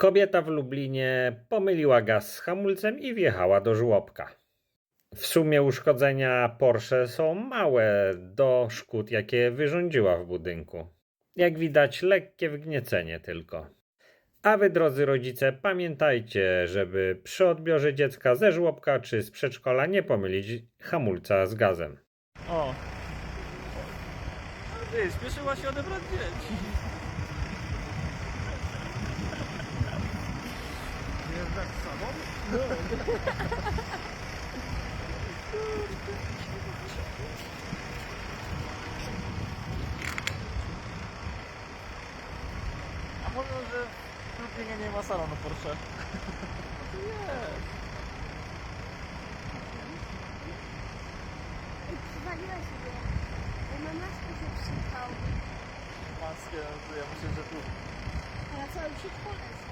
Kobieta w Lublinie pomyliła gaz z hamulcem i wjechała do żłobka. W sumie uszkodzenia Porsche są małe do szkód, jakie wyrządziła w budynku. Jak widać, lekkie wgniecenie tylko. A wy, drodzy rodzice, pamiętajcie, żeby przy odbiorze dziecka ze żłobka czy z przedszkola nie pomylić hamulca z gazem. O. Ty, spieszyła się odebrać dzieci. Jeżdżać z sobą? A mówią, że w Lublinie nie ma salonu Porsche. No to jest. Ej, przywaliła sobie. Bo na maskę się przypał. Maskę, no to ja myślę, że tu A na całym się polec. to będzie.